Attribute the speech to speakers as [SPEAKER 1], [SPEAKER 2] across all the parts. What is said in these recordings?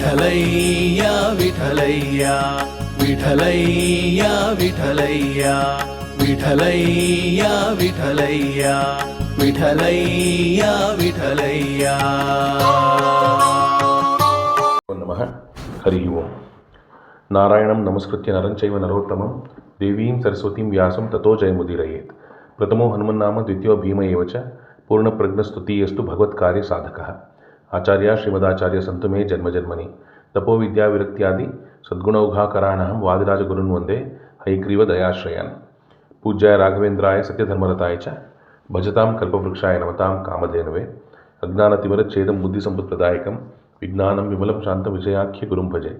[SPEAKER 1] विठलैया विठलैया विठलैया विठलैया विठलैया
[SPEAKER 2] विठलैया विठलैया विठलैया नमः हरि ओम्। नारायणं नमस्कृत्य नरं चैव नरोत्तमं। देवीं सरस्वतीं व्यासं ततो प्रथमो हनुमन्नाम, द्वितीयो भीम एव च। आचार्य श्रीमदाचार्य संत मे जन्मजन्मनि तपो विद्याविरक्त्यादि सद्गुणौघाकराणां वादिराजगुरुन् वन्दे हयग्रीवदयाश्रयान् पूज्याय राघवेन्द्राय सत्यधर्मरताय च भजतां कल्पवृक्षाय नमतां कामधेनवे अज्ञानतिमरच्छेदं बुद्धिसम्पत्प्रदायकं विज्ञानं विमलं शान्तविजयाख्य गुरुं भजे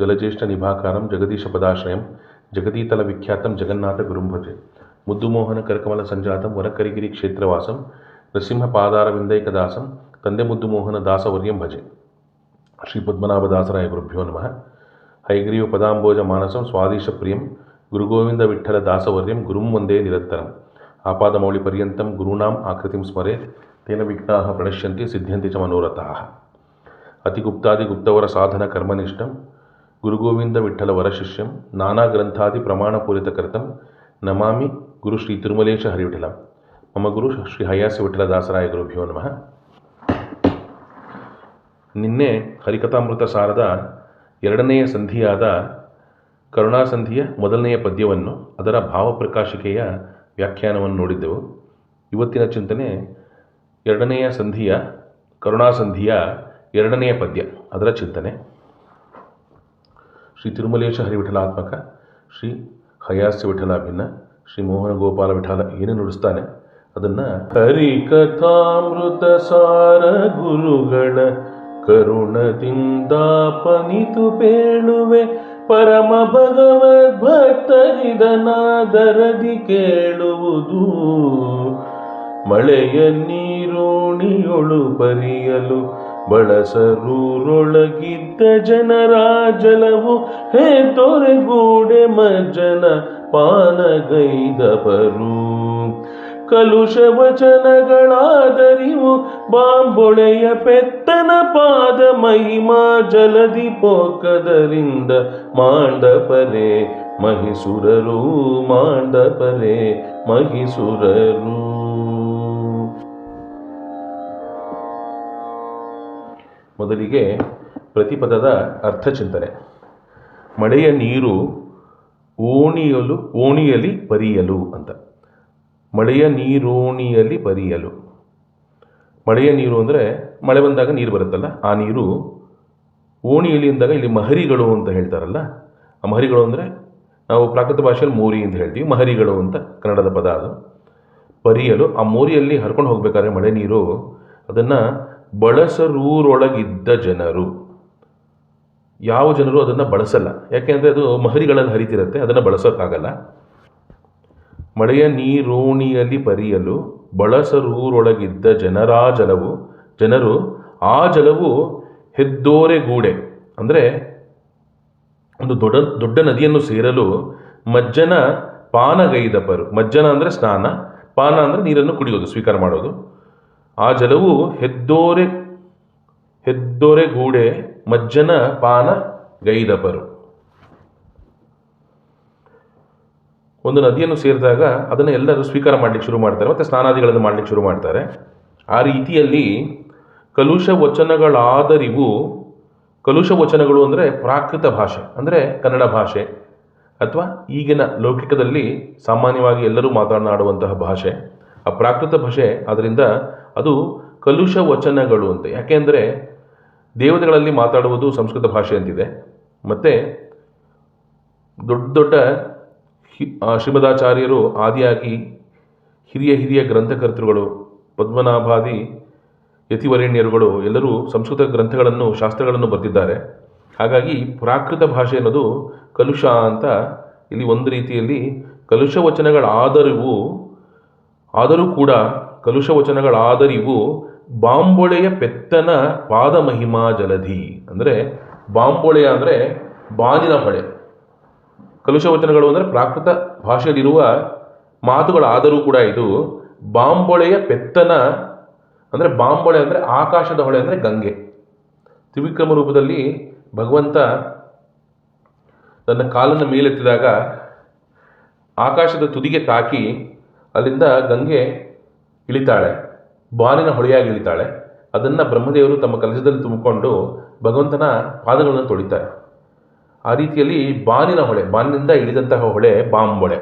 [SPEAKER 2] जलज्येष्ठनिभाकारं जगदीशपदाश्रयं जगदीतलविख्यातं जगन्नाथगुरुं भजे ముద్దుమోహన కరకమల సంజాతం వరకరిగిరి క్షేత్రవాసం నృసింహపాదారవిందైకదాసం ಭಜೆ ಮುದ್ದುಮೋಹನ ಕರಕಮಲ ಸಂಜಾತಂ ವರಕರಿಗಿರಿ ಕ್ಷೇತ್ರವಾಸಂ ನೃಸಿಂಹ ಪಾದಾರವಿಂದೈಕದಾಸಂ ತಂದೆ ಮುದ್ದು ಮೋಹನ ದಾಸವರ್ಯಂ ಭಜೆ. ಶ್ರೀ ಪದ್ಮನಾಭದಾಸರಾಯ ಗುರುಭ್ಯೋ ನಮಃ. ಹೈಗ್ರೀವ ಪದಾಂಬೋಜ ಮಾನಸಂ ಸ್ವಾದೀಶ ಪ್ರಿಯಂ. ಗುರುಗೋವಿಂದ ವಿಠಲ ದಾಸವರ್ಯಂ ಗುರುಂ ವಂದೇ ನಿರಂತರಂ. ಆಪಾದಮೌಳಿ ಪರ್ಯಂತಂ ಗುರುಣಾಂ ಆಕೃತಿಂ ಸ್ಮರೇತ್ ತೇನ ವಿಘ್ನಾ ಪ್ರಣಶ್ಯಂತಿ ಸಿದ್ಧ್ಯಂತಿ ಚ ಮನೋರಥಾ. ಅತಿಗುಪ್ತಾದಿ ಗುಪ್ತವರ ಸಾಧನ ಕರ್ಮನಿಷ್ಠಂ. ಗುರುಗೋವಿಂದ ವಿಠಲ ವರಶಿಷ್ಯಂ ನಾನಾ ಗ್ರಂಥಾದಿ ಪ್ರಮಾಣಪೂರಿತ ಕೃತಂ ನಮಾಮಿ ಗುರು ಶ್ರೀ ತಿರುಮಲೇಶ ಹರಿವಿಠಲ. ಮಮ ಗುರು ಶ್ರೀ ಹಯಾಸಿ ವಿಠಲ ದಾಸರಾಯ ಗುರುಭ್ಯೋ ನಮಃ. ನಿನ್ನೆ ಹರಿಕಥಾಮೃತ ಸಾರದ ಎರಡನೆಯ ಸಂಧಿಯಾದ ಕರುಣಾಸಂಧಿಯ ಮೊದಲನೆಯ ಪದ್ಯವನ್ನು ಅದರ ಭಾವಪ್ರಕಾಶಿಕೆಯ ವ್ಯಾಖ್ಯಾನವನ್ನು ನೋಡಿದ್ದೆವು. ಇವತ್ತಿನ ಚಿಂತನೆ ಎರಡನೆಯ ಸಂಧಿಯ, ಕರುಣಾಸಂಧಿಯ ಎರಡನೆಯ ಪದ್ಯ, ಅದರ ಚಿಂತನೆ. ಶ್ರೀ ತಿರುಮಲೇಶ ಹರಿವಿಠಲಾತ್ಮಕ, ಶ್ರೀ ಹಯಾಸ್ಯ ವಿಠಲ ಭಿನ್ನ ಶ್ರೀ ಮೋಹನ ಗೋಪಾಲ ವಿಠಲ ಏನು ನುಡಿಸ್ತಾನೆ, ಅದನ್ನು ಹರಿಕಥಾಮೃತ ಸಾರ ಗುರುಗಳ ಕರುಣದಿಂದ ಪನಿತು ಪೇಳುವೆ ಪರಮ ಭಗವದ್ ಭಕ್ತರಿದನಾದರದಿ ಕೇಳುವುದು. ಮಳೆಯ ನೀರೋಣಿಯೊಳು ಬರಿಯಲು ಬಳಸರೂರೊಳಗಿದ್ದ ಜನರ ಜಲವು ಹೇ ತೊರೆಗೂಡೆ ಮಜ್ಜನ ಪಾನಗೈದವರು. ಕಲುಷ ವಚನಗಳಾದರಿವು. ಬಾಂಬೊಳೆಯ ಪೆತ್ತನ ಪಾದ ಮಹಿಮಾ ಜಲದಿ ಪೋಕದರಿಂದ. ಮಾಂಡಪರೆ ಮಹಿಸುರರು ಮಾಂಡಪರೆ ಮಹಿಸುರರು ಮೊದಲಿಗೆ ಪ್ರತಿಪದದ ಅರ್ಥ ಚಿಂತನೆ ಮಳೆಯ ನೀರು ಓಣಿಯಲು ಓಣಿಯಲಿ ಪರಿಯಲು ಅಂತ. ಮಳೆಯ ನೀರೋಣಿಯಲ್ಲಿ ಪರಿಯಲು ಮಳೆಯ ನೀರು ಅಂದರೆ ಮಳೆ ಬಂದಾಗ ನೀರು ಬರುತ್ತಲ್ಲ, ಆ ನೀರು ಓಣಿಯಲ್ಲಿ ಅಂದಾಗ ಇಲ್ಲಿ ಮಹರಿಗಳು ಅಂತ ಹೇಳ್ತಾರಲ್ಲ, ಆ ಮಹರಿಗಳು ಅಂದರೆ ನಾವು ಪ್ರಾಕೃತ ಭಾಷೆಯಲ್ಲಿ ಮೋರಿ ಅಂತ ಹೇಳ್ತೀವಿ, ಮಹರಿಗಳು ಅಂತ ಕನ್ನಡದ ಪದ ಅದು. ಪರಿಯಲು ಆ ಮೋರಿಯಲ್ಲಿ ಹರ್ಕೊಂಡು ಹೋಗಬೇಕಾದ್ರೆ ಮಳೆ ನೀರು, ಅದನ್ನು ಬಳಸರೂರೊಳಗಿದ್ದ ಜನರು. ಯಾವ ಜನರು ಅದನ್ನು ಬಳಸಲ್ಲ, ಯಾಕೆಂದರೆ ಅದು ಮಹರಿಗಳಲ್ಲಿ ಹರಿತಿರುತ್ತೆ, ಅದನ್ನು ಬಳಸೋಕ್ಕಾಗಲ್ಲ. ಮಳೆಯ ನೀರೋಣಿಯಲ್ಲಿ ಪರಿಯಲು ಬಳಸರೂರೊಳಗಿದ್ದ ಜನರ ಜಲವು ಜನರು ಆ ಜಲವು ಹೆದ್ದೋರೆಗೂಡೆ. ಅಂದರೆ ಒಂದು ದೊಡ್ಡ ದೊಡ್ಡ ನದಿಯನ್ನು ಸೇರಲು ಮಜ್ಜನ ಪಾನಗೈದಪರು ಮಜ್ಜನ ಅಂದರೆ ಸ್ನಾನ, ಪಾನ ಅಂದರೆ ನೀರನ್ನು ಕುಡಿಯೋದು, ಸ್ವೀಕಾರ ಮಾಡೋದು. ಆ ಜಲವು ಹೆದ್ದೋರೆ, ಹೆದ್ದೋರೆಗೂಡೆ ಮಜ್ಜನ ಪಾನ ಗೈದಪರು ಒಂದು ನದಿಯನ್ನು ಸೇರಿದಾಗ ಅದನ್ನು ಎಲ್ಲರೂ ಸ್ವೀಕಾರ ಮಾಡಲಿಕ್ಕೆ ಶುರು ಮಾಡ್ತಾರೆ, ಮತ್ತು ಸ್ನಾನಾದಿಗಳನ್ನು ಮಾಡಲಿಕ್ಕೆ ಶುರು ಮಾಡ್ತಾರೆ. ಆ ರೀತಿಯಲ್ಲಿ ಕಲುಷ ವಚನಗಳಾದರಿವು ಕಲುಷ ವಚನಗಳು ಅಂದರೆ ಪ್ರಾಕೃತ ಭಾಷೆ, ಅಂದರೆ ಕನ್ನಡ ಭಾಷೆ, ಅಥವಾ ಈಗಿನ ಲೌಕಿಕದಲ್ಲಿ ಸಾಮಾನ್ಯವಾಗಿ ಎಲ್ಲರೂ ಮಾತನಾಡುವಂತಹ ಭಾಷೆ. ಆ ಪ್ರಾಕೃತ ಭಾಷೆ ಅದರಿಂದ ಅದು ಕಲುಷ ವಚನಗಳು ಅಂತ ಯಾಕೆಂದರೆ ದೇವತೆಗಳಲ್ಲಿ ಮಾತಾಡುವುದು ಸಂಸ್ಕೃತ ಭಾಷೆ ಅಂತಿದೆ. ಮತ್ತು ದೊಡ್ಡ ದೊಡ್ಡ ಶ್ರೀಮದಾಚಾರ್ಯರು ಆದಿಯಾಗಿ ಹಿರಿಯ ಹಿರಿಯ ಗ್ರಂಥಕರ್ತೃಗಳು, ಪದ್ಮನಾಭಾದಿ, ಯತಿವರೇಣ್ಯರುಗಳು, ಎಲ್ಲರೂ ಸಂಸ್ಕೃತ ಗ್ರಂಥಗಳನ್ನು, ಶಾಸ್ತ್ರಗಳನ್ನು ಬರೆದಿದ್ದಾರೆ. ಹಾಗಾಗಿ ಪ್ರಾಕೃತ ಭಾಷೆ ಅನ್ನೋದು ಕಲುಷ ಅಂತ ಇಲ್ಲಿ ಒಂದು ರೀತಿಯಲ್ಲಿ ಕಲುಷ ವಚನಗಳಾದರಿವು ಆದರೂ ಕೂಡ ಕಲುಷ ವಚನಗಳಾದರಿವು ಬಾಂಬೊಳೆಯ ಪೆತ್ತನ ಪಾದ ಮಹಿಮಾ ಜಲಧಿ. ಅಂದರೆ ಬಾಂಬೊಳೆಯ ಅಂದರೆ ಬಾನಿನ ಹೊಳೆ. ಕಲುಷ ವಚನಗಳು ಅಂದರೆ ಪ್ರಾಕೃತ ಭಾಷೆಯಲ್ಲಿರುವ ಮಾತುಗಳಾದರೂ ಕೂಡ ಇದು ಬಾಂಬೊಳೆಯ ಪೆತ್ತನ ಅಂದರೆ ಬಾಂಬೊಳೆ ಅಂದರೆ ಆಕಾಶದ ಹೊಳೆ ಅಂದರೆ ಗಂಗೆ. ತ್ರಿವಿಕ್ರಮ ರೂಪದಲ್ಲಿ ಭಗವಂತ ತನ್ನ ಕಾಲನ್ನು ಮೇಲೆತ್ತಿದಾಗ ಆಕಾಶದ ತುದಿಗೆ ತಾಕಿ ಅಲ್ಲಿಂದ ಗಂಗೆ ಇಳಿತಾಳೆ, ಬಾನಿನ ಹೊಳೆಯಾಗಿ ಇಳಿತಾಳೆ. ಅದನ್ನು ಬ್ರಹ್ಮದೇವರು ತಮ್ಮ ಕಲಶದಲ್ಲಿ ತುಂಬಿಕೊಂಡು ಭಗವಂತನ ಪಾದಗಳನ್ನು ತೊಳಿತಾರೆ. ಆ ರೀತಿಯಲ್ಲಿ ಬಾನಿನ ಹೊಳೆ, ಬಾನಿನಿಂದ ಇಳಿದಂತಹ ಹೊಳೆ ಬಾಂಬೊಳೆ.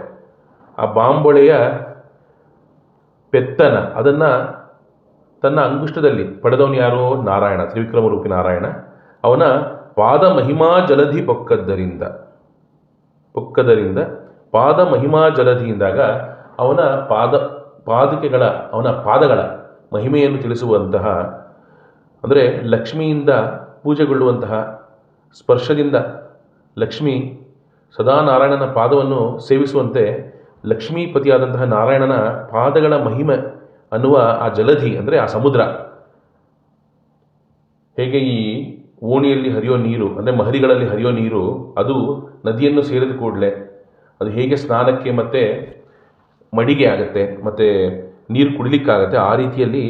[SPEAKER 2] ಆ ಬಾಂಬೊಳೆಯ ಪೆತ್ತನ, ಅದನ್ನು ತನ್ನ ಅಂಗುಷ್ಟದಲ್ಲಿ ಪಡೆದವನು ಯಾರು? ನಾರಾಯಣ, ತ್ರಿವಿಕ್ರಮ ರೂಪಿ ನಾರಾಯಣ. ಅವನ ಪಾದ ಮಹಿಮಾ ಜಲಧಿ ಪೊಕ್ಕದ್ದರಿಂದ ಪೊಕ್ಕದರಿಂದ ಪಾದ ಮಹಿಮಾ ಜಲಧಿಯಿಂದಾಗ ಅವನ ಪಾದ, ಪಾದಕೆಗಳ, ಅವನ ಪಾದಗಳ ಮಹಿಮೆಯನ್ನು ತಿಳಿಸುವಂತಹ, ಅಂದರೆ ಲಕ್ಷ್ಮಿಯಿಂದ ಪೂಜೆಗೊಳ್ಳುವಂತಹ ಸ್ಪರ್ಶದಿಂದ ಲಕ್ಷ್ಮಿ ಸದಾ ನಾರಾಯಣನ ಪಾದವನ್ನು ಸೇವಿಸುವಂತೆ ಲಕ್ಷ್ಮೀಪತಿಯಾದಂತಹ ನಾರಾಯಣನ ಪಾದಗಳ ಮಹಿಮೆ ಅನ್ನುವ ಆ ಜಲಧಿ, ಅಂದರೆ ಆ ಸಮುದ್ರ. ಹೇಗೆ ಈ ಓಣಿಯಲ್ಲಿ ಹರಿಯೋ ನೀರು, ಅಂದರೆ ಮಹರಿಗಳಲ್ಲಿ ಹರಿಯೋ ನೀರು, ಅದು ನದಿಯನ್ನು ಸೇರಿದ ಕೂಡಲೇ ಅದು ಹೇಗೆ ಸ್ನಾನಕ್ಕೆ ಮತ್ತು ಮಡಿಗೆ ಆಗುತ್ತೆ, ಮತ್ತು ನೀರು ಕುಡಿಲಿಕ್ಕಾಗತ್ತೆ, ಆ ರೀತಿಯಲ್ಲಿ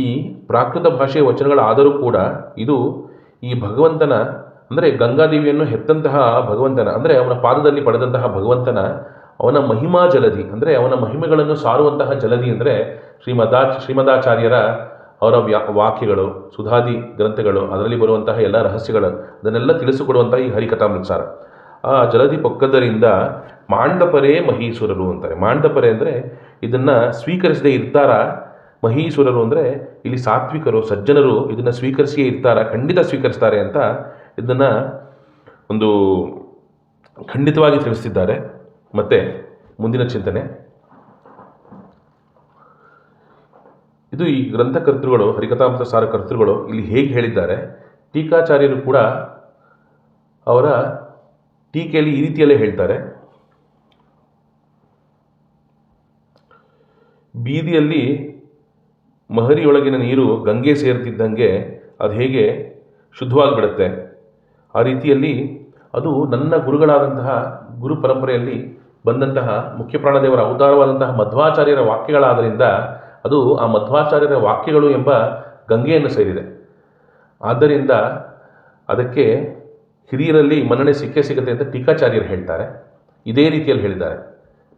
[SPEAKER 2] ಈ ಪ್ರಾಕೃತ ಭಾಷೆಯ ವಚನಗಳಾದರೂ ಕೂಡ ಇದು ಈ ಭಗವಂತನ ಅಂದರೆ ಗಂಗಾದೇವಿಯನ್ನು ಹೆತ್ತಂತಹ ಭಗವಂತನ, ಅಂದರೆ ಅವನ ಪಾದದಲ್ಲಿ ಪಡೆದಂತಹ ಭಗವಂತನ ಅವನ ಮಹಿಮಾ ಜಲಧಿ, ಅಂದರೆ ಅವನ ಮಹಿಮೆಗಳನ್ನು ಸಾರುವಂತಹ ಜಲಧಿ ಅಂದರೆ ಶ್ರೀಮದಾ, ಶ್ರೀಮದಾಚಾರ್ಯರ ಅವರ ವ್ಯಾ, ವಾಕ್ಯಗಳು, ಸುಧಾದಿ ಗ್ರಂಥಗಳು, ಅದರಲ್ಲಿ ಬರುವಂತಹ ಎಲ್ಲ ರಹಸ್ಯಗಳು, ಅದನ್ನೆಲ್ಲ ತಿಳಿಸಿಕೊಡುವಂತಹ ಈ ಹರಿಕಥಾಮೃತಸಾರ. ಆ ಜಲಧಿ ಪೊಕ್ಕದರಿಂದ ಮಾಂಡಪರೇ ಮಹೀಸುರರು ಅಂತಾರೆ. ಮಾಂಡಪರೆ ಅಂದರೆ ಇದನ್ನು ಸ್ವೀಕರಿಸದೇ ಇರ್ತಾರ ಮಹೀಸುರರು ಅಂದರೆ ಇಲ್ಲಿ ಸಾತ್ವಿಕರು, ಸಜ್ಜನರು ಇದನ್ನು ಸ್ವೀಕರಿಸಿಯೇ ಇರ್ತಾರ, ಖಂಡಿತ ಸ್ವೀಕರಿಸ್ತಾರೆ ಅಂತ ಇದನ್ನು ಒಂದು ಖಂಡಿತವಾಗಿ ತಿಳಿಸ್ತಿದ್ದಾರೆ. ಮತ್ತು ಮುಂದಿನ ಚಿಂತನೆ. ಇದು ಈ ಗ್ರಂಥಕರ್ತೃಗಳು, ಹರಿಕಥಾಮೃತ ಸಾರ ಕರ್ತೃಗಳು ಇಲ್ಲಿ ಹೇಗೆ ಹೇಳಿದ್ದಾರೆ. ಟೀಕಾಚಾರ್ಯರು ಕೂಡ ಅವರ ಟೀಕೆಯಲ್ಲಿ ಈ ರೀತಿಯಲ್ಲೇ ಹೇಳ್ತಾರೆ. ಬೀದಿಯಲ್ಲಿ ಮಹರಿಯೊಳಗಿನ ನೀರು ಗಂಗೆ ಸೇರ್ತಿದ್ದಂಗೆ ಅದು ಹೇಗೆ ಶುದ್ಧವಾಗಿಬಿಡುತ್ತೆ. ಆ ರೀತಿಯಲ್ಲಿ ಅದು ನನ್ನ ಗುರುಗಳಾದಂತಹ ಗುರು ಪರಂಪರೆಯಲ್ಲಿ ಬಂದಂತಹ ಮುಖ್ಯ ಪ್ರಾಣದೇವರ ಅವತಾರವಾದಂತಹ ಮಧ್ವಾಚಾರ್ಯರ ವಾಕ್ಯಗಳಾದ್ದರಿಂದ ಅದು ಆ ಮಧ್ವಾಚಾರ್ಯರ ವಾಕ್ಯಗಳು ಎಂಬ ಗಂಗೆಯನ್ನು ಸೇರಿದೆ. ಆದ್ದರಿಂದ ಅದಕ್ಕೆ ಹಿರಿಯರಲ್ಲಿ ಮನ್ನಣೆ ಸಿಕ್ಕೇ ಸಿಗುತ್ತೆ ಅಂತ ಟೀಕಾಚಾರ್ಯರು ಹೇಳ್ತಾರೆ. ಇದೇ ರೀತಿಯಲ್ಲಿ ಹೇಳಿದ್ದಾರೆ.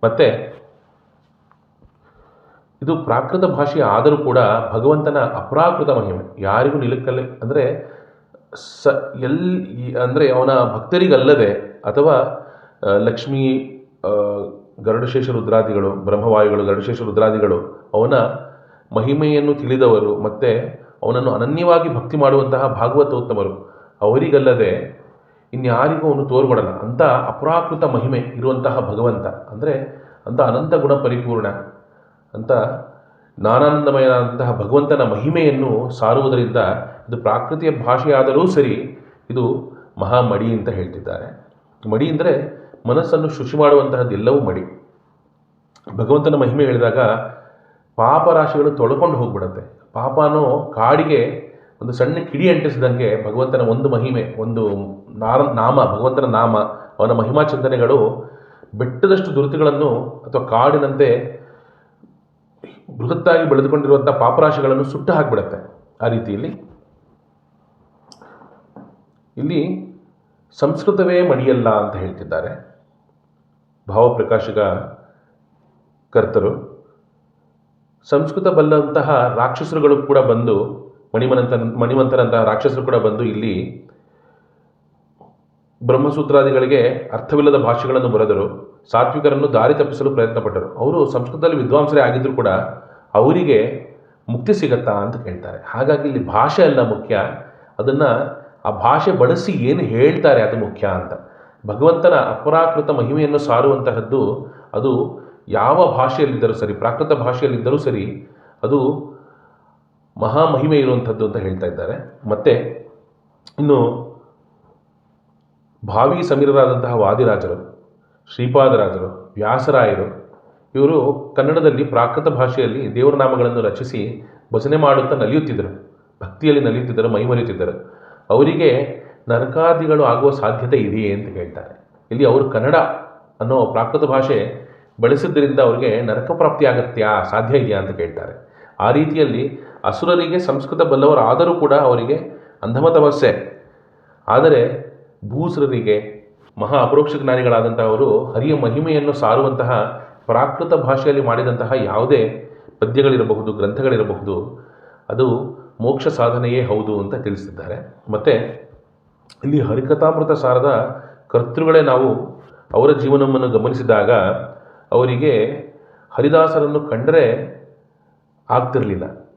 [SPEAKER 2] ಮತ್ತು ಇದು ಪ್ರಾಕೃತ ಭಾಷೆ ಆದರೂ ಕೂಡ ಭಗವಂತನ ಅಪ್ರಾಕೃತ ಮಹಿಮೆ ಯಾರಿಗೂ ನಿಲುಕಲ್ಲಿ. ಅಂದರೆ ಸ ಎಲ್ಲಿ ಅಂದರೆ ಅವನ ಭಕ್ತರಿಗಲ್ಲದೆ ಅಥವಾ ಲಕ್ಷ್ಮೀ ಗರುಡಶೇಷ ರುದ್ರಾದಿಗಳು, ಬ್ರಹ್ಮವಾಯುಗಳು, ಗರುಡಶೇಷ ರುದ್ರಾದಿಗಳು, ಅವನ ಮಹಿಮೆಯನ್ನು ತಿಳಿದವರು ಮತ್ತು ಅವನನ್ನು ಅನನ್ಯವಾಗಿ ಭಕ್ತಿ ಮಾಡುವಂತಹ ಭಾಗವತೋತ್ತಮರು. ಅವರಿಗಲ್ಲದೆ ಇನ್ಯಾರಿಗೂ ಅವನು ತೋರ್ಗೊಡಲ್ಲ. ಅಂಥ ಅಪ್ರಾಕೃತ ಮಹಿಮೆ ಇರುವಂತಹ ಭಗವಂತ. ಅಂದರೆ ಅಂಥ ಅನಂತ ಗುಣ ಪರಿಪೂರ್ಣ. ಅಂತ ನಾನಾನಂದಮಯನಾದಂತಹ ಭಗವಂತನ ಮಹಿಮೆಯನ್ನು ಸಾರುವುದರಿಂದ ಇದು ಪ್ರಾಕೃತಿಯ ಭಾಷೆಯಾದರೂ ಸರಿ ಇದು ಮಹಾಮಡಿ ಅಂತ ಹೇಳ್ತಿದ್ದಾರೆ. ಮಡಿ ಅಂದರೆ ಮನಸ್ಸನ್ನು ಶುಚಿ ಮಾಡುವಂತಹದ್ದೆಲ್ಲವೂ ಮಡಿ. ಭಗವಂತನ ಮಹಿಮೆ ಹೇಳಿದಾಗ ಪಾಪರಾಶಿಗಳು ತೊಳ್ಕೊಂಡು ಹೋಗ್ಬಿಡುತ್ತೆ. ಪಾಪನೋ ಕಾಡಿಗೆ ಒಂದು ಸಣ್ಣ ಕಿಡಿ ಅಂಟಿಸಿದಂಗೆ ಭಗವಂತನ ಒಂದು ಮಹಿಮೆ, ಒಂದು ನಾರ, ನಾಮ, ಭಗವಂತನ ನಾಮ, ಅವನ ಮಹಿಮಾ ಚಿಂತನೆಗಳು ಬೆಟ್ಟದಷ್ಟು ದುರ್ತಿಗಳನ್ನು ಅಥವಾ ಕಾಡಿನಂತೆ ಬೃಹತ್ತಾಗಿ ಬೆಳೆದುಕೊಂಡಿರುವಂಥ ಪಾಪರಾಶಿಗಳನ್ನು ಸುಟ್ಟು ಹಾಕಿಬಿಡತ್ತೆ ಆ ರೀತಿಯಲ್ಲಿ. ಇಲ್ಲಿ ಸಂಸ್ಕೃತವೇ ಮಡಿಯಲ್ಲ ಅಂತ ಹೇಳ್ತಿದ್ದಾರೆ. ಭಾವಪ್ರಕಾಶಕ ಕರ್ತರು. ಸಂಸ್ಕೃತ ಬಲ್ಲಂತಹ ರಾಕ್ಷಸರುಗಳು ಕೂಡ ಬಂದು, ಮಣಿಮನಂತ, ಮಣಿಮಂತರಂತಹ ರಾಕ್ಷಸರು ಕೂಡ ಬಂದು ಇಲ್ಲಿ ಬ್ರಹ್ಮಸೂತ್ರಾದಿಗಳಿಗೆ ಅರ್ಥವಿಲ್ಲದ ಭಾಷೆಗಳನ್ನು ಬರೆದರು. ಸಾತ್ವಿಕರನ್ನು ದಾರಿ ತಪ್ಪಿಸಲು ಪ್ರಯತ್ನಪಟ್ಟರು. ಅವರು ಸಂಸ್ಕೃತದಲ್ಲಿ ವಿದ್ವಾಂಸರೇ ಆಗಿದ್ದರೂ ಕೂಡ ಅವರಿಗೆ ಮುಕ್ತಿ ಸಿಗತ್ತಾ ಅಂತ ಕೇಳ್ತಾರೆ. ಹಾಗಾಗಿ ಇಲ್ಲಿ ಭಾಷೆ ಅಲ್ಲ ಮುಖ್ಯ. ಅದನ್ನು ಆ ಭಾಷೆ ಬಳಸಿ ಏನು ಹೇಳ್ತಾರೆ ಅದು ಮುಖ್ಯ ಅಂತ. ಭಗವಂತನ ಅಪರಾಕೃತ ಮಹಿಮೆಯನ್ನು ಸಾರುವಂತಹದ್ದು ಅದು ಯಾವ ಭಾಷೆಯಲ್ಲಿದ್ದರೂ ಸರಿ, ಪ್ರಾಕೃತ ಭಾಷೆಯಲ್ಲಿದ್ದರೂ ಸರಿ ಅದು ಮಹಾಮಹಿಮೆ ಇರುವಂಥದ್ದು ಅಂತ ಹೇಳ್ತಾ ಇದ್ದಾರೆ. ಮತ್ತು ಇನ್ನು ಭಾವಿ ಸಮೀರರಾದಂತಹ ವಾದಿರಾಜರು ಶ್ರೀಪಾದರಾಜರು, ವ್ಯಾಸರಾಯರು, ಇವರು ಕನ್ನಡದಲ್ಲಿ ಪ್ರಾಕೃತ ಭಾಷೆಯಲ್ಲಿ ದೇವರ ನಾಮಗಳನ್ನು ರಚಿಸಿ ಭಜನೆ ಮಾಡುತ್ತಾ ನಲಿಯುತ್ತಿದ್ದರು. ಭಕ್ತಿಯಲ್ಲಿ ನಲಿಯುತ್ತಿದ್ದರು, ಮೈಮರೆಯುತ್ತಿದ್ದರು. ಅವರಿಗೆ ನರಕಾದಿಗಳು ಆಗುವ ಸಾಧ್ಯತೆ ಇದೆಯೇ ಅಂತ ಹೇಳ್ತಾರೆ ಇಲ್ಲಿ ಅವರು ಕನ್ನಡ ಅನ್ನೋ ಪ್ರಾಕೃತ ಭಾಷೆ ಬಳಸಿದ್ದರಿಂದ ಅವರಿಗೆ ನರಕ ಪ್ರಾಪ್ತಿ ಆಗತ್ಯಾ, ಸಾಧ್ಯ ಇದೆಯಾ ಅಂತ ಕೇಳ್ತಾರೆ. ಆ ರೀತಿಯಲ್ಲಿ ಅಸುರರಿಗೆ ಸಂಸ್ಕೃತ ಬಲ್ಲವರಾದರೂ ಕೂಡ ಅವರಿಗೆ ಅಂಧಮ ತಪಸ್ಸೆ ಆದರೆ ಭೂಸ್ರರಿಗೆ ಮಹಾ ಅಪರೋಕ್ಷ ಜ್ಞಾನಿಗಳಾದಂತಹವರು ಹರಿಯ ಮಹಿಮೆಯನ್ನು ಸಾರುವಂತಹ ಪ್ರಾಕೃತ ಭಾಷೆಯಲ್ಲಿ ಮಾಡಿದಂತಹ ಯಾವುದೇ ಪದ್ಯಗಳಿರಬಹುದು, ಗ್ರಂಥಗಳಿರಬಹುದು. ಅದು ಮೋಕ್ಷ ಸಾಧನೆಯೇ ಹೌದು ಅಂತ ತಿಳಿಸಿದ್ದಾರೆ. ಮತ್ತು ಇಲ್ಲಿ ಹರಿಕಥಾಮೃತ ಸಾರದ ಕರ್ತೃಗಳೇ ನಾವು ಅವರ ಜೀವನವನ್ನು ಗಮನಿಸಿದಾಗ ಅವರಿಗೆ ಹರಿದಾಸರನ್ನು ಕಂಡರೆ ಆಗ್ತಿರಲಿಲ್ಲ.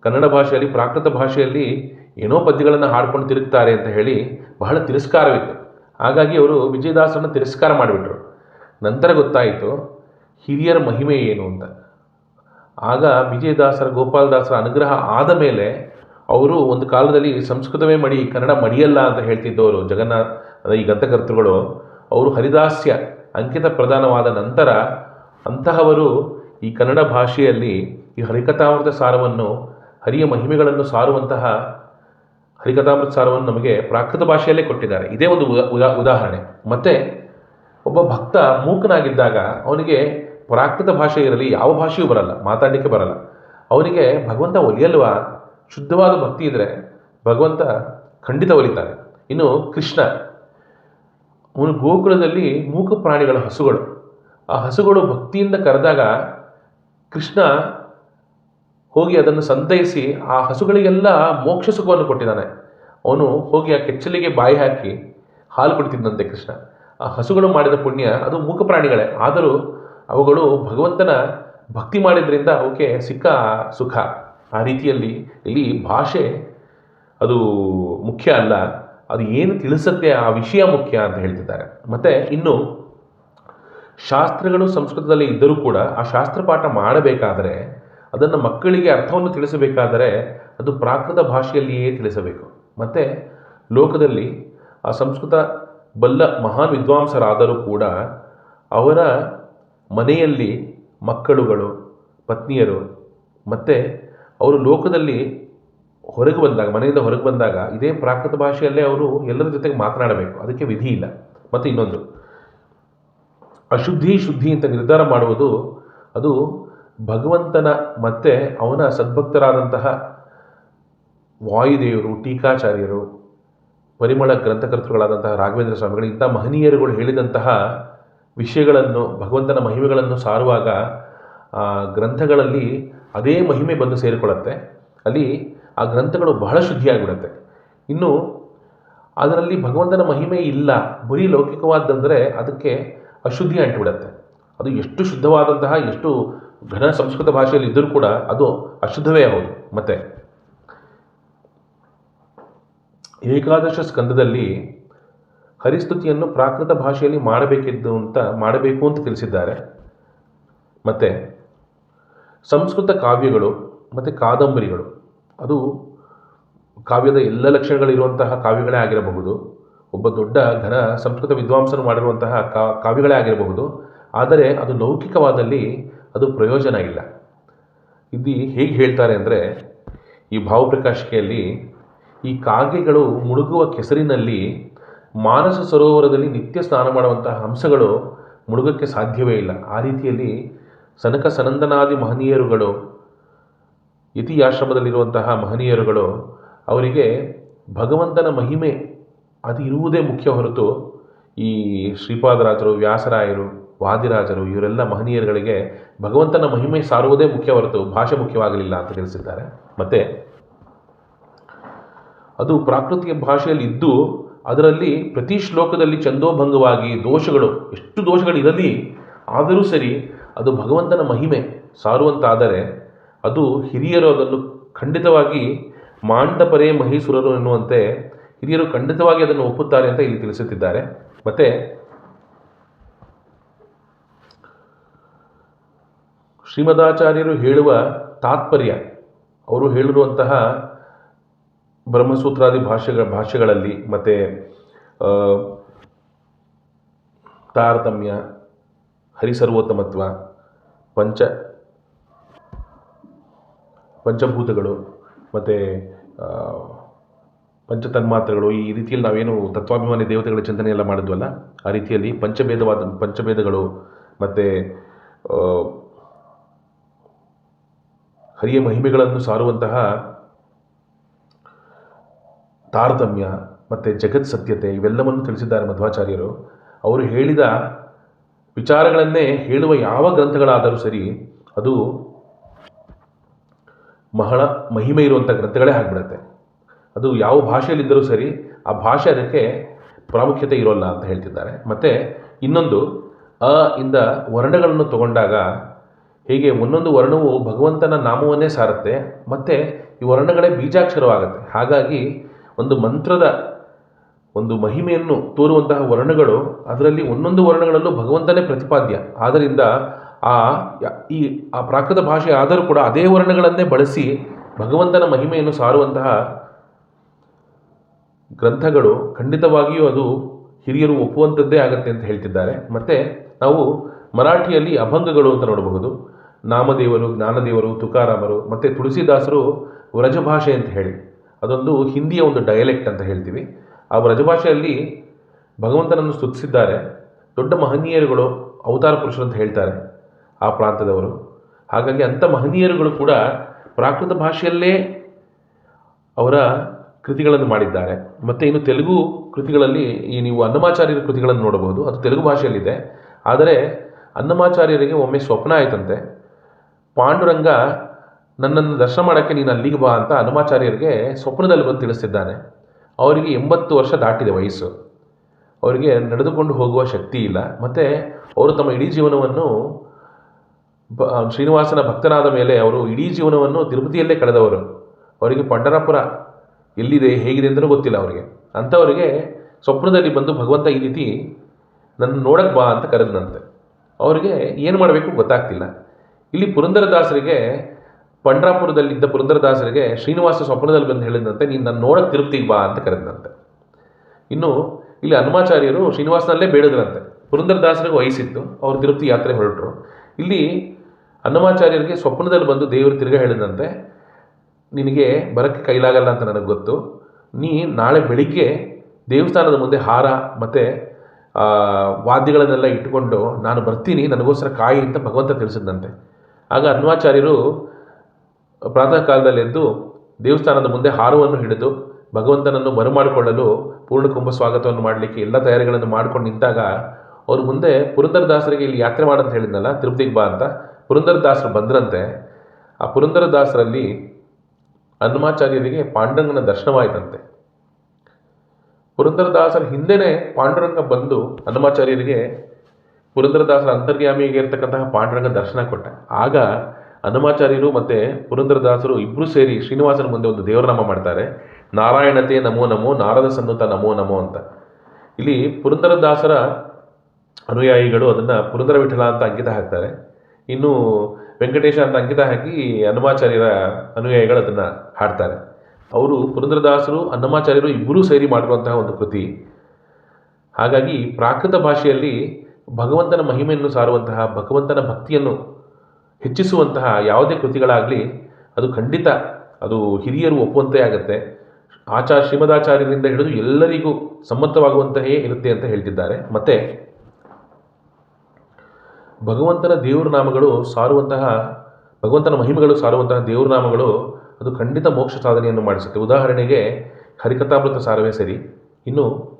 [SPEAKER 2] ಕನ್ನಡ ಭಾಷೆಯಲ್ಲಿ, ಪ್ರಾಕೃತ ಭಾಷೆಯಲ್ಲಿ ಏನೋ ಪದ್ಯಗಳನ್ನು ಹಾಡ್ಕೊಂಡು ತಿರುಗ್ತಾರೆ ಅಂತ ಹೇಳಿ ಬಹಳ ತಿರಸ್ಕಾರವಿತ್ತು. ಹಾಗಾಗಿ ಅವರು ವಿಜಯದಾಸರನ್ನು ತಿರಸ್ಕಾರ ಮಾಡಿಬಿಟ್ರು. ನಂತರ ಗೊತ್ತಾಯಿತು, ಹಿರಿಯರ ಮಹಿಮೆ ಏನು ಅಂತ. ಆಗ ವಿಜಯದಾಸರ, ಗೋಪಾಲದಾಸರ ಅನುಗ್ರಹ ಆದ ಮೇಲೆ ಅವರು ಒಂದು ಕಾಲದಲ್ಲಿ ಸಂಸ್ಕೃತವೇ ಮಡಿ, ಕನ್ನಡ ಮಡಿಯಲ್ಲ ಅಂತ ಹೇಳ್ತಿದ್ದವರು ಜಗನ್ನಾಥ್, ಈ ಗ್ರಂಥಕರ್ತೃಗಳು. ಅವರು ಹರಿದಾಸ್ಯ ಅಂಕಿತ ಪ್ರಧಾನವಾದ ನಂತರ ಅಂತಹವರು ಈ ಕನ್ನಡ ಭಾಷೆಯಲ್ಲಿ ಈ ಹರಿಕಥಾಮೃತ ಸಾರವನ್ನು, ಹರಿಯ ಮಹಿಮೆಗಳನ್ನು ಸಾರುವಂತಹ ಹರಿಕಥಾಮೃತ ಸಾರವನ್ನು ನಮಗೆ ಪ್ರಾಕೃತ ಭಾಷೆಯಲ್ಲೇ ಕೊಟ್ಟಿದ್ದಾರೆ. ಇದೇ ಒಂದು ಉದಾ, ಉದಾ- ಉದಾಹರಣೆ. ಮತ್ತೆ ಒಬ್ಬ ಭಕ್ತ ಮೂಕನಾಗಿದ್ದಾಗ ಅವನಿಗೆ ಪ್ರಾಕೃತ ಭಾಷೆ ಇರಲಿ, ಯಾವ ಭಾಷೆಯೂ ಬರಲ್ಲ, ಮಾತಾಡಲಿಕ್ಕೆ ಬರಲ್ಲ. ಅವನಿಗೆ ಭಗವಂತ ಒಲಿಯಲ್ವ? ಶುದ್ಧವಾದ ಭಕ್ತಿ ಇದ್ದರೆ ಭಗವಂತ ಖಂಡಿತ ಒಲಿತಾನೆ. ಇನ್ನು ಕೃಷ್ಣ, ಅವನು ಗೋಕುಲದಲ್ಲಿ ಮೂಕ ಪ್ರಾಣಿಗಳ ಹಸುಗಳು. ಆ ಹಸುಗಳು ಭಕ್ತಿಯಿಂದ ಕರೆದಾಗ ಕೃಷ್ಣ ಹೋಗಿ ಅದನ್ನು ಸಂತೈಸಿ ಆ ಹಸುಗಳಿಗೆಲ್ಲ ಮೋಕ್ಷ ಸುಖವನ್ನು ಕೊಟ್ಟಿದ್ದಾನೆ. ಅವನು ಹೋಗಿ ಆ ಕೆಚ್ಚಲಿಗೆ ಬಾಯಿ ಹಾಕಿ ಹಾಲು ಕೊಡ್ತಿದ್ದಂತೆ ಕೃಷ್ಣ. ಆ ಹಸುಗಳು ಮಾಡಿದ ಪುಣ್ಯ ಅದು ಮೂಕ ಪ್ರಾಣಿಗಳೇ. ಆದರೂ ಅವುಗಳು ಭಗವಂತನ ಭಕ್ತಿ ಮಾಡಿದ್ರಿಂದ ಅವಕ್ಕೆ ಸಿಕ್ಕ ಸುಖ. ಆ ರೀತಿಯಲ್ಲಿ ಇಲ್ಲಿ ಭಾಷೆ ಅದು ಮುಖ್ಯ ಅಲ್ಲ. ಅದು ಏನು ತಿಳಿಸುತ್ತೆ ಆ ವಿಷಯ ಮುಖ್ಯ ಅಂತ ಹೇಳ್ತಿದ್ದಾರೆ. ಮತ್ತು ಇನ್ನು ಶಾಸ್ತ್ರಗಳು ಸಂಸ್ಕೃತದಲ್ಲಿ ಇದ್ದರೂ ಕೂಡ ಆ ಶಾಸ್ತ್ರ ಪಾಠ ಮಾಡಬೇಕಾದರೆ ಅದನ್ನು ಮಕ್ಕಳಿಗೆ ಅರ್ಥವನ್ನು ತಿಳಿಸಬೇಕಾದರೆ ಅದು ಪ್ರಾಕೃತ ಭಾಷೆಯಲ್ಲಿಯೇ ತಿಳಿಸಬೇಕು. ಮತ್ತು ಲೋಕದಲ್ಲಿ ಆ ಸಂಸ್ಕೃತ ಬಲ್ಲ ಮಹಾನ್ ವಿದ್ವಾಂಸರಾದರೂ ಕೂಡ ಅವರ ಮನೆಯಲ್ಲಿ ಮಕ್ಕಳುಗಳು, ಪತ್ನಿಯರು ಮತ್ತು ಅವರು ಲೋಕದಲ್ಲಿ ಹೊರಗೆ ಬಂದಾಗ, ಮನೆಯಿಂದ ಹೊರಗೆ ಬಂದಾಗ ಇದೇ ಪ್ರಾಕೃತ ಭಾಷೆಯಲ್ಲೇ ಅವರು ಎಲ್ಲರ ಜೊತೆಗೆ ಮಾತನಾಡಬೇಕು. ಅದಕ್ಕೆ ವಿಧಿ ಇಲ್ಲ. ಮತ್ತು ಇನ್ನೊಂದು, ಅಶುದ್ಧಿ ಶುದ್ಧಿ ಅಂತ ನಿರ್ಧಾರ ಮಾಡುವುದು ಅದು ಭಗವಂತನ ಮತ್ತು ಅವನ ಸದ್ಭಕ್ತರಾದಂತಹ ವಾಯುದೇವರು, ಟೀಕಾಚಾರ್ಯರು, ಪರಿಮಳ ಗ್ರಂಥಕರ್ತೃಗಳಾದಂತಹ ರಾಘವೇಂದ್ರ ಸ್ವಾಮಿಗಳು, ಇಂಥ ಮಹನೀಯರುಗಳು ಹೇಳಿದಂತಹ ವಿಷಯಗಳನ್ನು, ಭಗವಂತನ ಮಹಿಮೆಗಳನ್ನು ಸಾರುವಾಗ ಗ್ರಂಥಗಳಲ್ಲಿ ಅದೇ ಮಹಿಮೆ ಬಂದು ಸೇರಿಕೊಳ್ಳುತ್ತೆ. ಅಲ್ಲಿ ಆ ಗ್ರಂಥಗಳು ಬಹಳ ಶುದ್ಧಿಯಾಗಿಬಿಡುತ್ತೆ. ಇನ್ನು ಅದರಲ್ಲಿ ಭಗವಂತನ ಮಹಿಮೆ ಇಲ್ಲ, ಬರೀ ಲೌಕಿಕವಾದ್ದಂದರೆ ಅದಕ್ಕೆ ಅಶುದ್ಧಿ ಅಂಟಿಬಿಡುತ್ತೆ. ಅದು ಎಷ್ಟು ಶುದ್ಧವಾದಂತಹ, ಎಷ್ಟು ಘನ ಸಂಸ್ಕೃತ ಭಾಷೆಯಲ್ಲಿ ಇದ್ದರೂ ಕೂಡ ಅದು ಅಶುದ್ಧವೇ ಹೌದು. ಮತ್ತೆ ಏಕಾದಶ ಸ್ಕಂದದಲ್ಲಿ ಹರಿಸ್ತುತಿಯನ್ನು ಪ್ರಾಕೃತ ಭಾಷೆಯಲ್ಲಿ ಮಾಡಬೇಕಿದ್ದು ಅಂತ, ಮಾಡಬೇಕು ಅಂತ ತಿಳಿಸಿದ್ದಾರೆ. ಮತ್ತು ಸಂಸ್ಕೃತ ಕಾವ್ಯಗಳು, ಮತ್ತು ಕಾದಂಬರಿಗಳು, ಅದು ಕಾವ್ಯದ ಎಲ್ಲ ಲಕ್ಷಣಗಳಿರುವಂತಹ ಕಾವ್ಯಗಳೇ ಆಗಿರಬಹುದು. ಒಬ್ಬ ದೊಡ್ಡ ಘನ ಸಂಸ್ಕೃತ ವಿದ್ವಾಂಸರು ಮಾಡಿರುವಂತಹ ಕಾವ್ಯಗಳೇ ಆಗಿರಬಹುದು. ಆದರೆ ಅದು ಲೌಕಿಕವಾದಲ್ಲಿ ಅದು ಪ್ರಯೋಜನ ಇಲ್ಲ. ಇಲ್ಲಿ ಹೇಗೆ ಹೇಳ್ತಾರೆ ಅಂದರೆ, ಈ ಭಾವಪ್ರಕಾಶಿಕೆಯಲ್ಲಿ ಈ ಕಾಗೆಗಳು ಮುಳುಗುವ ಕೆಸರಿನಲ್ಲಿ ಮಾನಸ ಸರೋವರದಲ್ಲಿ ನಿತ್ಯ ಸ್ನಾನ ಮಾಡುವಂತಹ ಹಂಸಗಳು ಮುಳುಗಕ್ಕೆ ಸಾಧ್ಯವೇ ಇಲ್ಲ. ಆ ರೀತಿಯಲ್ಲಿ ಸನಕ ಸನಂದನಾದಿ ಮಹನೀಯರುಗಳು ಇತಿ ಆಶ್ರಮದಲ್ಲಿರುವಂತಹ ಮಹನೀಯರುಗಳು, ಅವರಿಗೆ ಭಗವಂತನ ಮಹಿಮೆ ಅದು ಇರುವುದೇ ಮುಖ್ಯ ಹೊರತು ಈ ಶ್ರೀಪಾದರಾಜರು, ವ್ಯಾಸರಾಯರು ವಾದಿರಾಜರು, ಇವರೆಲ್ಲ ಮಹನೀಯರುಗಳಿಗೆ ಭಗವಂತನ ಮಹಿಮೆ ಸಾರುವುದೇ ಮುಖ್ಯ ಹೊರತು ಭಾಷೆ ಮುಖ್ಯವಾಗಲಿಲ್ಲ ಅಂತ ತಿಳಿಸಿದ್ದಾರೆ. ಮತ್ತು, ಅದು ಪ್ರಾಕೃತಿಕ ಭಾಷೆಯಲ್ಲಿ ಇದ್ದು ಅದರಲ್ಲಿ ಪ್ರತಿ ಶ್ಲೋಕದಲ್ಲಿ ಚಂದೋಭಂಗವಾಗಿ ದೋಷಗಳು, ಎಷ್ಟು ದೋಷಗಳಿರಲಿ ಆದರೂ ಸರಿ ಅದು ಭಗವಂತನ ಮಹಿಮೆ ಸಾರುವಂತಾದರೆ ಅದು ಹಿರಿಯರು ಅದನ್ನು ಖಂಡಿತವಾಗಿ ಮಾಂಡಪರೇ ಮಹೀಸುರರು ಎನ್ನುವಂತೆ ಹಿರಿಯರು ಖಂಡಿತವಾಗಿ ಅದನ್ನು ಒಪ್ಪುತ್ತಾರೆ ಅಂತ ಇಲ್ಲಿ ತಿಳಿಸುತ್ತಿದ್ದಾರೆ. ಮತ್ತು ಶ್ರೀಮದಾಚಾರ್ಯರು ಹೇಳುವ ತಾತ್ಪರ್ಯ, ಅವರು ಹೇಳಿರುವಂತಹ ಬ್ರಹ್ಮಸೂತ್ರಾದಿ ಭಾಷೆಗಳ ಭಾಷೆಗಳಲ್ಲಿ ಮತ್ತು ತಾರತಮ್ಯ, ಹರಿಸರ್ವೋತ್ತಮತ್ವ, ಪಂಚ, ಪಂಚಭೂತಗಳು, ಮತ್ತು ಪಂಚತನ್ಮಾತ್ರೆಗಳು, ಈ ರೀತಿಯಲ್ಲಿ ನಾವೇನು ತತ್ವಾಭಿಮಾನಿ ದೇವತೆಗಳ ಚಿಂತನೆ ಎಲ್ಲ ಮಾಡಿದ್ವಲ್ಲ, ಆ ರೀತಿಯಲ್ಲಿ ಪಂಚಭೇದವಾದ, ಪಂಚಭೇದಗಳು, ಮತ್ತು ಹರಿಯ ಮಹಿಮೆಗಳನ್ನು ಸಾರುವಂತಹ ತಾರತಮ್ಯ ಮತ್ತು ಜಗತ್ ಸತ್ಯತೆ ಇವೆಲ್ಲವನ್ನು ತಿಳಿಸಿದ್ದಾರೆ ಮಧ್ವಾಚಾರ್ಯರು. ಅವರು ಹೇಳಿದ ವಿಚಾರಗಳನ್ನೇ ಹೇಳುವ ಯಾವ ಗ್ರಂಥಗಳಾದರೂ ಸರಿ ಅದು ಬಹಳ ಮಹಿಮೆ ಇರುವಂಥ ಗ್ರಂಥಗಳೇ ಆಗಿಬಿಡುತ್ತೆ. ಅದು ಯಾವ ಭಾಷೆಯಲ್ಲಿದ್ದರೂ ಸರಿ ಆ ಭಾಷೆ ಅದಕ್ಕೆ ಪ್ರಾಮುಖ್ಯತೆ ಇರೋಲ್ಲ ಅಂತ ಹೇಳ್ತಿದ್ದಾರೆ. ಮತ್ತು ಇನ್ನೊಂದು, ಅ ಇಂದ ವರ್ಣಗಳನ್ನು ತಗೊಂಡಾಗ ಹೇಗೆ ಒಂದೊಂದು ವರ್ಣವು ಭಗವಂತನ ನಾಮವನ್ನೇ ಸಾರುತ್ತೆ, ಮತ್ತು ಈ ವರ್ಣಗಳೇ ಬೀಜಾಕ್ಷರವಾಗುತ್ತೆ. ಹಾಗಾಗಿ ಒಂದು ಮಂತ್ರದ ಒಂದು ಮಹಿಮೆಯನ್ನು ತೋರುವಂತಹ ವರ್ಣಗಳು, ಅದರಲ್ಲಿ ಒಂದೊಂದು ವರ್ಣಗಳಲ್ಲೂ ಭಗವಂತನೇ ಪ್ರತಿಪಾದ್ಯ. ಆದ್ದರಿಂದ ಆ ಈ, ಆ ಪ್ರಾಕೃತ ಭಾಷೆ ಆದರೂ ಕೂಡ ಅದೇ ವರ್ಣಗಳನ್ನೇ ಬಳಸಿ ಭಗವಂತನ ಮಹಿಮೆಯನ್ನು ಸಾರುವಂತಹ ಗ್ರಂಥಗಳು ಖಂಡಿತವಾಗಿಯೂ ಅದು ಹಿರಿಯರು ಒಪ್ಪುವಂಥದ್ದೇ ಆಗತ್ತೆ ಅಂತ ಹೇಳ್ತಿದ್ದಾರೆ. ಮತ್ತು ನಾವು ಮರಾಠಿಯಲ್ಲಿ ಅಭಂಗಗಳು ಅಂತ ನೋಡಬಹುದು. ನಾಮದೇವರು, ಜ್ಞಾನದೇವರು, ತುಕಾರಾಮರು, ಮತ್ತು ತುಳಸಿದಾಸರು ವ್ರಜಭಾಷೆ ಅಂತ ಹೇಳಿ. ಅದೊಂದು ಹಿಂದಿಯ ಒಂದು ಡಯಲೆಕ್ಟ್ ಅಂತ ಹೇಳ್ತೀವಿ. ಆ ವ್ರಜಭಾಷೆಯಲ್ಲಿ ಭಗವಂತನನ್ನು ಸ್ತುತಿಸಿದ್ದಾರೆ. ದೊಡ್ಡ ಮಹನೀಯರುಗಳು, ಅವತಾರ ಪುರುಷರು ಅಂತ ಹೇಳ್ತಾರೆ ಆ ಪ್ರಾಂತದವರು ಹಾಗಾಗಿ ಅಂಥ ಮಹನೀಯರುಗಳು ಕೂಡ ಪ್ರಾಕೃತ ಭಾಷೆಯಲ್ಲೇ ಅವರ ಕೃತಿಗಳನ್ನು ಮಾಡಿದ್ದಾರೆ. ಮತ್ತು ಇನ್ನು ತೆಲುಗು ಕೃತಿಗಳಲ್ಲಿ ಈ ನೀವು ಅನ್ನಮಾಚಾರ್ಯರ ಕೃತಿಗಳನ್ನು ನೋಡಬಹುದು. ಅದು ತೆಲುಗು ಭಾಷೆಯಲ್ಲಿದೆ. ಆದರೆ ಅನ್ನಮಾಚಾರ್ಯರಿಗೆ ಒಮ್ಮೆ ಸ್ವಪ್ನ ಆಯ್ತಂತೆ. ಪಾಂಡುರಂಗ ನನ್ನನ್ನು ದರ್ಶನ ಮಾಡೋಕ್ಕೆ ನೀನು ಅಲ್ಲಿಗೆ ಬಾ ಅಂತ ಹನುಮಾಚಾರ್ಯರಿಗೆ ಸ್ವಪ್ನದಲ್ಲಿ ಬಂದು ತಿಳಿಸ್ತಿದ್ದಾನೆ. ಅವರಿಗೆ ಎಂಬತ್ತು ವರ್ಷ ದಾಟಿದೆ ವಯಸ್ಸು. ಅವರಿಗೆ ನಡೆದುಕೊಂಡು ಹೋಗುವ ಶಕ್ತಿ ಇಲ್ಲ. ಮತ್ತು ಅವರು ತಮ್ಮ ಇಡೀ ಜೀವನವನ್ನು ಬ, ಶ್ರೀನಿವಾಸನ ಭಕ್ತನಾದ ಮೇಲೆ ಅವರು ಇಡೀ ಜೀವನವನ್ನು ತಿರುಪತಿಯಲ್ಲೇ ಕಳೆದವರು. ಅವರಿಗೆ ಪಂಡರಾಪುರ ಎಲ್ಲಿದೆ, ಹೇಗಿದೆ ಅಂತಲೂ ಗೊತ್ತಿಲ್ಲ ಅವರಿಗೆ. ಅಂಥವರಿಗೆ ಸ್ವಪ್ನದಲ್ಲಿ ಬಂದು ಭಗವಂತ ಈ ರೀತಿ ನನ್ನ ನೋಡಕ್ಕೆ ಬಾ ಅಂತ ಕರೆದನಂತೆ. ಅವರಿಗೆ ಏನು ಮಾಡಬೇಕು ಗೊತ್ತಾಗ್ತಿಲ್ಲ. ಇಲ್ಲಿ ಪುರಂದರದಾಸರಿಗೆ, ಪಂಡ್ರಾಪುರದಲ್ಲಿದ್ದ ಪುರಂದರದಾಸರಿಗೆ ಶ್ರೀನಿವಾಸ ಸ್ವಪ್ನದಲ್ಲಿ ಬಂದು ಹೇಳಿದಂತೆ, ನೀನು ನನ್ನ ನೋಡಕ್ಕೆ ತಿರುಪ್ತಿಗೆ ಬಾ ಅಂತ ಕರೆದಂತೆ. ಇನ್ನು ಇಲ್ಲಿ ಹನುಮಾಚಾರ್ಯರು ಶ್ರೀನಿವಾಸನಲ್ಲೇ ಬೇಡದ್ರಂತೆ. ಪುರಂದರದಾಸರಿಗೆ ವಹಿಸಿತ್ತು ಅವರು ತಿರುಪ್ತಿ ಯಾತ್ರೆ ಹೊರಟರು. ಇಲ್ಲಿ ಹನುಮಾಚಾರ್ಯರಿಗೆ ಸ್ವಪ್ನದಲ್ಲಿ ಬಂದು ದೇವರು ತಿರುಗ ಹೇಳಿದಂತೆ, ನಿನಗೆ ಬರೋಕ್ಕೆ ಕೈಲಾಗಲ್ಲ ಅಂತ ನನಗೆ ಗೊತ್ತು. ನೀ ನಾಳೆ ಬೆಳಿಗ್ಗೆ ದೇವಸ್ಥಾನದ ಮುಂದೆ ಹಾರ ಮತ್ತು ವಾದ್ಯಗಳನ್ನೆಲ್ಲ ಇಟ್ಟುಕೊಂಡು ನಾನು ಬರ್ತೀನಿ, ನನಗೋಸ್ಕರ ಕಾಯಿ ಅಂತ ಭಗವಂತ ತಿಳಿಸಿದಂತೆ. ಆಗ ಅನ್ವಾಚಾರ್ಯರು ಪ್ರಾತಃ ಕಾಲದಲ್ಲಿ ಎದ್ದು ದೇವಸ್ಥಾನದ ಮುಂದೆ ಹಾರವನ್ನು ಹಿಡಿದು ಭಗವಂತನನ್ನು ಬರಮಾಡಿಕೊಳ್ಳಲು ಪೂರ್ಣಕುಂಭ ಸ್ವಾಗತವನ್ನು ಮಾಡಲಿಕ್ಕೆ ಎಲ್ಲ ತಯಾರಿಗಳನ್ನು ಮಾಡ್ಕೊಂಡು ನಿಂತಾಗ ಅವ್ರ ಮುಂದೆ ಪುರಂದರದಾಸರಿಗೆ ಇಲ್ಲಿ ಯಾತ್ರೆ ಮಾಡಂತ ಹೇಳಿದ್ನಲ್ಲ, ತಿರುಪತಿಗೆ ಬಾ ಅಂತ. ಪುರಂದರದಾಸರು ಬಂದ್ರಂತೆ. ಆ ಪುರಂದರದಾಸರಲ್ಲಿ ಹನುಮಾಚಾರ್ಯರಿಗೆ ಪಾಂಡುರಂಗನ ದರ್ಶನವಾಯಿತಂತೆ. ಪುರಂದರದಾಸರ ಹಿಂದೆನೇ ಪಾಂಡುರಂಗ ಬಂದು ಹನುಮಾಚಾರ್ಯರಿಗೆ ಪುರಂದರದಾಸರ ಅಂತರ್ಯಾಮಿಯಾಗಿ ಇರ್ತಕ್ಕಂತಹ ಪಾಂಡುರಂಗ ದರ್ಶನ ಕೊಟ್ಟ. ಆಗ ಹನುಮಾಚಾರ್ಯರು ಮತ್ತು ಪುರಂದರದಾಸರು ಇಬ್ಬರು ಸೇರಿ ಶ್ರೀನಿವಾಸನ ಮುಂದೆ ಒಂದು ದೇವರನಾಮ ಮಾಡ್ತಾರೆ. ನಾರಾಯಣತೆ ನಮೋ ನಮೋ, ನಾರದ ಸನ್ನುತ ನಮೋ ನಮೋ ಅಂತ. ಇಲ್ಲಿ ಪುರಂದರದಾಸರ ಅನುಯಾಯಿಗಳು ಅದನ್ನು ಪುರಂದರ ವಿಠಲ ಅಂತ ಅಂಕಿತ ಹಾಕ್ತಾರೆ. ಇನ್ನು ವೆಂಕಟೇಶ ಅಂತ ಅಂಕಿತ ಹಾಕಿ ಹನುಮಾಚಾರ್ಯರ ಅನುಯಾಯಿಗಳು ಅದನ್ನು ಹಾಡ್ತಾರೆ. ಅವರು ಪುರಂದರದಾಸರು, ಹನುಮಾಚಾರ್ಯರು ಇಬ್ಬರೂ ಸೇರಿ ಮಾಡಿರುವಂತಹ ಒಂದು ಕೃತಿ. ಹಾಗಾಗಿ ಪ್ರಾಕೃತ ಭಾಷೆಯಲ್ಲಿ ಭಗವಂತನ ಮಹಿಮೆಯನ್ನು ಸಾರುವಂತಹ, ಭಗವಂತನ ಭಕ್ತಿಯನ್ನು ಹೆಚ್ಚಿಸುವಂತಹ ಯಾವುದೇ ಕೃತಿಗಳಾಗಲಿ, ಅದು ಖಂಡಿತ ಅದು ಹಿರಿಯರು ಒಪ್ಪುವಂತೆ ಆಗುತ್ತೆ. ಆಚಾರ ಶ್ರೀಮದಾಚಾರ್ಯರಿಂದ ಹಿಡಿದು ಎಲ್ಲರಿಗೂ ಸಮ್ಮತವಾಗುವಂತೆಯೇ ಇರುತ್ತೆ ಅಂತ ಹೇಳ್ತಿದ್ದಾರೆ. ಮತ್ತು, ಭಗವಂತನ ದೇವ್ರ ನಾಮಗಳು ಸಾರುವಂತಹ, ಭಗವಂತನ ಮಹಿಮೆಗಳು ಸಾರುವಂತಹ ದೇವ್ರ ನಾಮಗಳು ಅದು ಖಂಡಿತ ಮೋಕ್ಷ ಸಾಧನೆಯನ್ನು ಮಾಡಿಸುತ್ತೆ. ಉದಾಹರಣೆಗೆ, ಹರಿಕಥಾಮೃತ ಸಾರವೇ ಸರಿ. ಇನ್ನು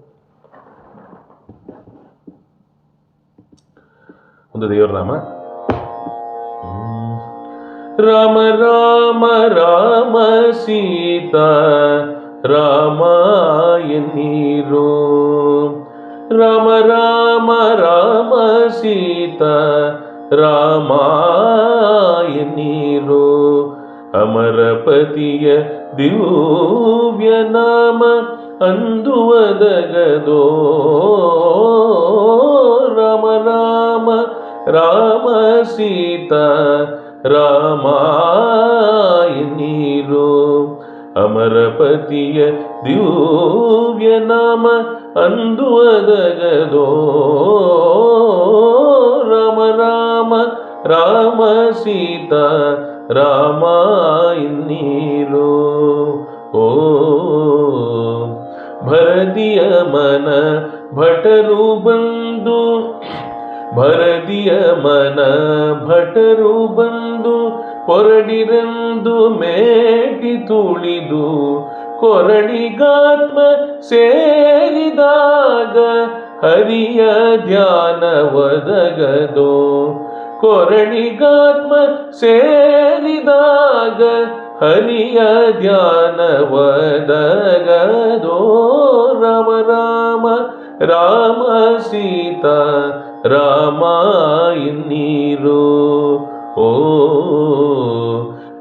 [SPEAKER 2] ಒಂದು ದೇವ್ರ ನಾಮ ರಾಮ ರಾಮ ರಾಮ ಸೀತಾ ರಾಮಾಯಣೀರು ರಾಮ ರಾಮ ರಾಮ ಸೀತಾ ರಾಮಾಯಣೀರು ಅಮರಪತಿಯ ದಿವ್ಯ ನಾಮ ಅಂದುವದಗದೋ ರಾಮ ರಾಮ ರಾಮ ಸೀತಾ ಅಮರ ಅಮರಪತಿಯ ದಿವ್ಯ ನಾಮ ಅಂದುವದಗದೋ ರಾಮ ರಾಮ ರಾಮ ಸೀತಾ ಓ ಭರದಿಯ ಮನ ಭಟರು ಬಂದು ಭರದಿಯ ಮನ ಭಟರು ಬಂದು ಕೊರಡಿರಂದು ಮೇಟಿ ತುಳಿದು ಕೊರಳಿಗಾತ್ಮ ಸೇರಿದಾಗ ಹರಿಯ ಧ್ಯಾನ ಒದಗದೋ. ಕೊರಳಿಗಾತ್ಮ ಸೇರಿದಾಗ ಹರಿಯ ಧ್ಯಾನ ಒದಗದೋ. ರಾಮ ರಾಮ ರಾಮ ಸೀತಾ ರಾಮ ಇನ್ನೀರು ಓ,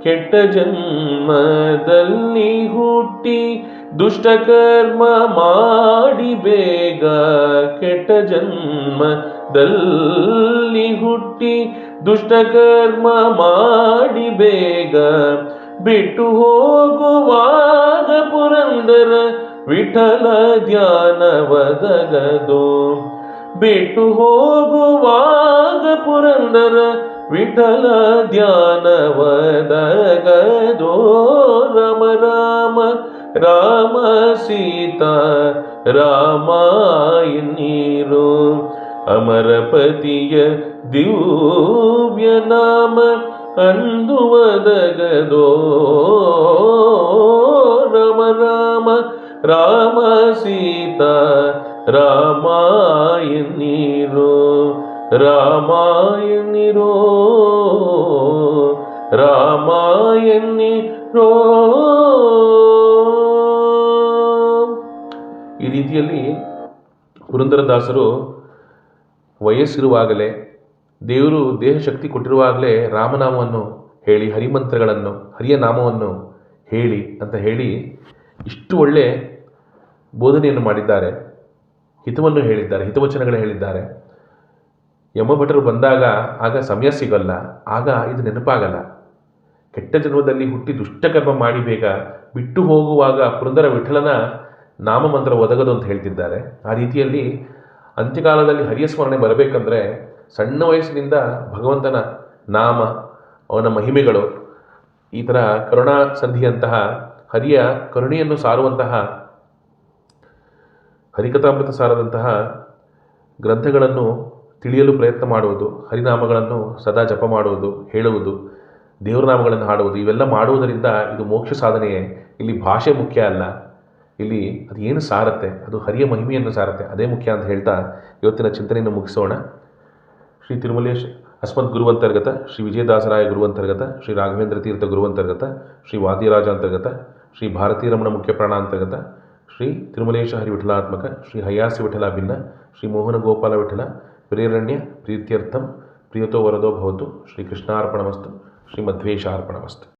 [SPEAKER 2] ಕೆಟ್ಟ ಜನ್ಮದಲ್ಲಿ ಹುಟ್ಟಿ ದುಷ್ಟಕರ್ಮ ಮಾಡಿ ಬೇಗ ಕೆಟ್ಟ ಜನ್ಮದಲ್ಲಿ ಹುಟ್ಟಿ ದುಷ್ಟಕರ್ಮ ಮಾಡಿ ಬೇಗ ಬಿಟ್ಟು ಹೋಗುವಾಗ ಪುರಂದರ ವಿಠಲ ಧ್ಯಾನ ಒದಗದೋ ಬಿಟ್ಟು ಹೋಗುವಾಗ ಪುರಂದರ ವಿಠಲ ಧ್ಯಾನವದಗದೋ ರಮ ರಾಮ ರಾಮ ಸೀತಾ, ರಾಮ ಇನ್ನೀರು, ಅಮರಪತಿಯ ದಿವ್ಯ ನಾಮ ಅಂದು ರಮ ರಾಮ ರಾಮ ರಾಮ ಸೀತಾ ರಾಮ ಎನ್ನೀರು ರಾಮ ರೋ ರಾಮ ಎನ್ನಿರೋ ಈ ರೀತಿಯಲ್ಲಿ ಪುರಂದರದಾಸರು ವಯಸ್ಸಿರುವಾಗಲೇ ದೇವರು ದೇಹ ಶಕ್ತಿ ಕೊಟ್ಟಿರುವಾಗಲೇ ರಾಮನಾಮವನ್ನು ಹೇಳಿ, ಹರಿಮಂತ್ರಗಳನ್ನು, ಹರಿಯ ನಾಮವನ್ನು ಹೇಳಿ ಅಂತ ಹೇಳಿ ಇಷ್ಟು ಒಳ್ಳೆ ಬೋಧನೆಯನ್ನು ಮಾಡಿದ್ದಾರೆ. ಹಿತವನ್ನು ಹೇಳಿದ್ದಾರೆ, ಹಿತವಚನಗಳು ಹೇಳಿದ್ದಾರೆ. ಯಮಭಟರು ಬಂದಾಗ ಆಗ ಸಮಯ ಸಿಗಲ್ಲ, ಆಗ ಇದು ನೆನಪಾಗಲ್ಲ. ಕೆಟ್ಟ ಜನ್ಮದಲ್ಲಿ ಹುಟ್ಟಿ ದುಷ್ಟಕರ್ಮ ಮಾಡಿ ಬೇಗ ಬಿಟ್ಟು ಹೋಗುವಾಗ ಪುರಂದರ ವಿಠಲನ ನಾಮಮಂತ್ರ ಒದಗದು ಅಂತ ಹೇಳ್ತಿದ್ದಾರೆ. ಆ ರೀತಿಯಲ್ಲಿ ಅಂತ್ಯಕಾಲದಲ್ಲಿ ಹರಿಯ ಸ್ಮರಣೆ ಬರಬೇಕಂದ್ರೆ ಸಣ್ಣ ವಯಸ್ಸಿನಿಂದ ಭಗವಂತನ ನಾಮ, ಅವನ ಮಹಿಮೆಗಳು, ಈ ಥರ ಕರುಣಾ ಸಂಧಿಯಂತಹ ಹರಿಯ ಕರುಣೆಯನ್ನು ಸಾರುವಂತಹ ಹರಿಕಥಾಮೃತ ಸಾರದಂತಹ ಗ್ರಂಥಗಳನ್ನು ತಿಳಿಯಲು ಪ್ರಯತ್ನ ಮಾಡುವುದು, ಹರಿನಾಮಗಳನ್ನು ಸದಾ ಜಪ ಮಾಡುವುದು, ಹೇಳುವುದು ದೇವರನಾಮಗಳನ್ನು ಹಾಡುವುದು, ಇವೆಲ್ಲ ಮಾಡುವುದರಿಂದ ಇದು ಮೋಕ್ಷ ಸಾಧನೆಯೇ. ಇಲ್ಲಿ ಭಾಷೆ ಮುಖ್ಯ ಅಲ್ಲ. ಇಲ್ಲಿ ಅದು ಏನು ಸಾರತ್ತೆ? ಅದು ಹರಿಯ ಮಹಿಮೆಯನ್ನು ಸಾರತ್ತೆ. ಅದೇ ಮುಖ್ಯ ಅಂತ ಹೇಳ್ತಾ ಇವತ್ತಿನ ಚಿಂತನೆಯನ್ನು ಮುಗಿಸೋಣ. ಶ್ರೀ ತಿರುಮಲೇಶ್ ಅಸ್ಮದ್ ಗುರುವಂತರ್ಗತ, ಶ್ರೀ ವಿಜಯದಾಸರಾಯ ಗುರುವಂತರ್ಗತ, ಶ್ರೀ ರಾಘವೇಂದ್ರ ತೀರ್ಥ ಗುರುವಂತರ್ಗತ, ಶ್ರೀ ವಾದಿರಾಜ ಅಂತರ್ಗತ ಶ್ರೀ ಭಾರತೀ ರಮಣ ಮುಖ್ಯ ಪ್ರಾಣಾಂತರ್ಗತ ಶ್ರೀ ತಿರುಮಲೇಶ ಹರಿ ವಿಠಲಾತ್ಮಕ, ಶ್ರೀ ಹಯಾಸಿ ವಿಠಲ ಭಿನ್ನ, ಶ್ರೀ ಮೋಹನ ಗೋಪಾಲ ವಿಠಲ, ಪ್ರೇರಣ್ಯ, ಪ್ರೀತ್ಯರ್ಥಂ, ಪ್ರಿಯತೋ ವರದೋ ಭವತು, ಶ್ರೀ ಕೃಷ್ಣಾರ್ಪಣಮಸ್ತು ಶ್ರೀ ಮಧ್ವೇಶಾರ್ಪಣಮಸ್ತು